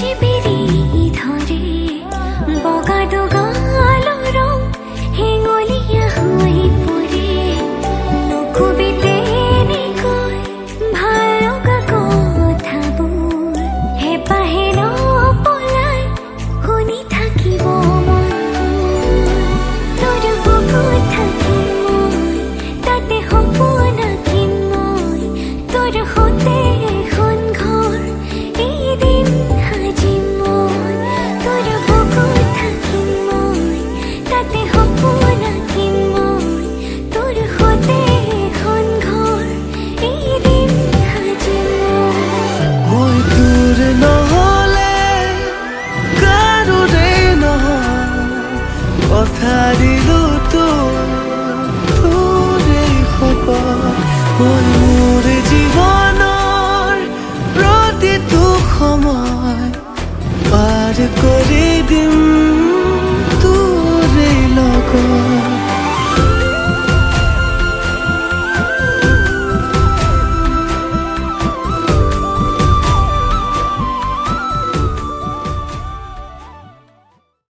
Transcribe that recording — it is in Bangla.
GP. মই মোৰ জীৱনৰ প্ৰতিটো সময় পাৰ কৰি